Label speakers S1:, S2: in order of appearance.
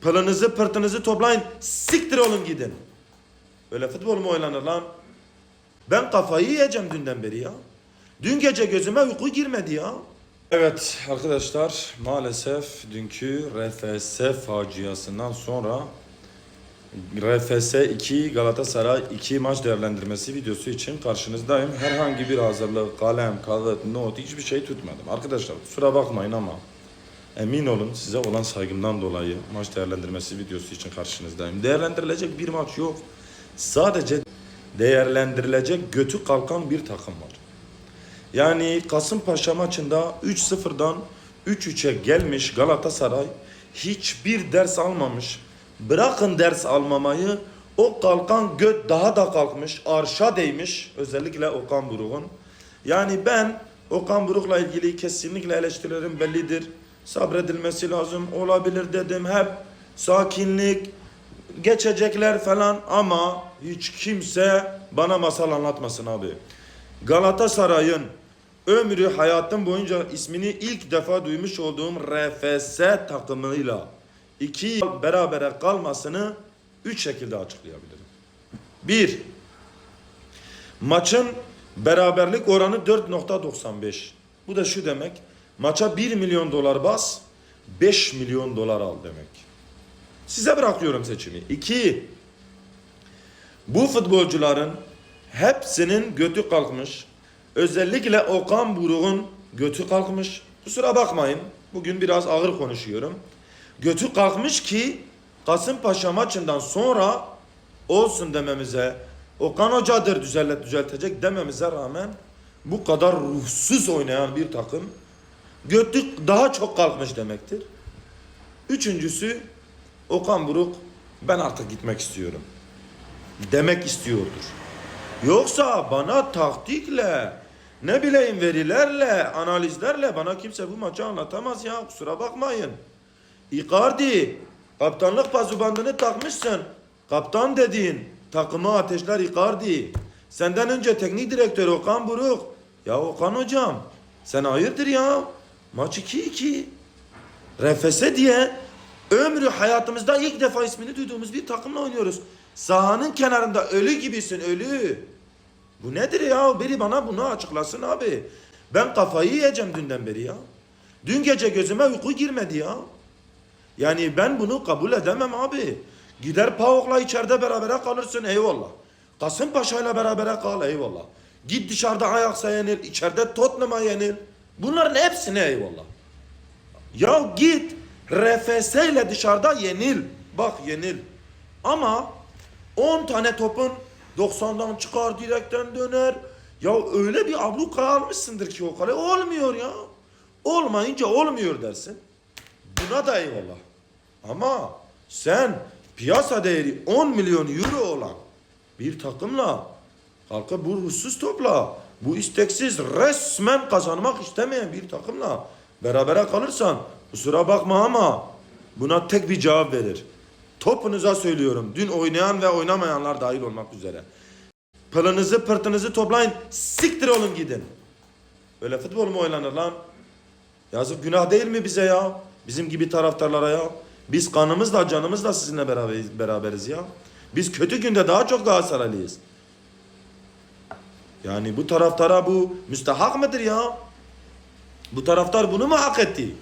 S1: Pılınızı pırtınızı toplayın. Siktir olun gidin. Öyle futbol mu oynanır lan? Ben kafayı yiyeceğim dünden beri ya. Dün gece gözüme uyku girmedi ya. Evet arkadaşlar maalesef dünkü RFS faciasından sonra RFS 2 Galatasaray 2 maç değerlendirmesi videosu için karşınızdayım. Herhangi bir hazırlık, kalem, kağıt, not hiçbir şey tutmadım. Arkadaşlar kusura bakmayın ama emin olun size olan saygımdan dolayı maç değerlendirmesi videosu için karşınızdayım. Değerlendirilecek bir maç yok. Sadece değerlendirilecek götü kalkan bir takım var. Yani Kasımpaşa maçında 3-0'dan 3-3'e gelmiş Galatasaray hiçbir ders almamış. Bırakın ders almamayı o kalkan göt daha da kalkmış, arşa değmiş özellikle Okan Buruk'un. Yani ben Okan Buruk'la ilgili kesinlikle eleştirilerim bellidir. Sabredilmesi lazım olabilir dedim hep. Sakinlik, geçecekler falan ama hiç kimse bana masal anlatmasın abi. Galatasaray'ın ömrü hayatım boyunca ismini ilk defa duymuş olduğum RFS takımıyla iki yıl berabere kalmasını üç şekilde açıklayabilirim. Bir, maçın beraberlik oranı 4.95. Bu da şu demek, maça 1 milyon dolar bas, 5 milyon dolar al demek. Size bırakıyorum seçimi. İki, bu futbolcuların hepsinin götü kalkmış. Özellikle Okan Buruk'un götü kalkmış. Kusura bakmayın. Bugün biraz ağır konuşuyorum. Götü kalkmış ki Kasımpaşa maçından sonra olsun dememize, Okan Hoca'dır düzelt, düzeltecek dememize rağmen bu kadar ruhsuz oynayan bir takım götü daha çok kalkmış demektir. Üçüncüsü Okan Buruk ben artık gitmek istiyorum demek istiyordur. Yoksa bana taktikle, ne bileyim verilerle, analizlerle bana kimse bu maçı anlatamaz ya kusura bakmayın. Icardi, kaptanlık pazubandını takmışsın. Kaptan dediğin takımı ateşler Icardi. Senden önce teknik direktör Okan Buruk. Ya Okan hocam sen hayırdır ya? Maç 2-2. RFS diye ömrü hayatımızda ilk defa ismini duyduğumuz bir takımla oynuyoruz. Sahanın kenarında ölü gibisin ölü. Bu nedir ya? Biri bana bunu açıklasın abi. Ben kafayı yiyeceğim dünden beri ya. Dün gece gözüme uyku girmedi ya. Yani ben bunu kabul edemem abi. Gider PAOK'la içeride berabere kalırsın eyvallah. Kasımpaşa'yla berabere kal eyvallah. Git dışarıda Ajax'a yenil, içeride Tottenham'a yenil. Bunların hepsine eyvallah. Ya git RFS ile dışarıda yenil. Bak yenil. Ama 10 tane topun 90'dan çıkar direkten döner. Ya öyle bir abluka almışsındır ki o kale. Olmuyor ya. Olmayınca olmuyor dersin. Buna da eyvallah. Ama sen piyasa değeri 10 milyon euro olan bir takımla kalkıp bu ruhsuz topla bu isteksiz resmen kazanmak istemeyen bir takımla berabere kalırsan kusura bakma ama buna tek bir cevap verir. Topunuza söylüyorum. Dün oynayan ve oynamayanlar dahil olmak üzere. Pılınızı pırtınızı toplayın. Siktir olun gidin. Öyle futbol mu oynanır lan? Yazık günah değil mi bize ya? Bizim gibi taraftarlara ya. Biz kanımızla canımızla sizinle beraberiz, ya. Biz kötü günde daha çok Galatasaraylıyız. Yani bu taraftara bu müstahak mıdır ya? Bu taraftar bunu mu hak etti?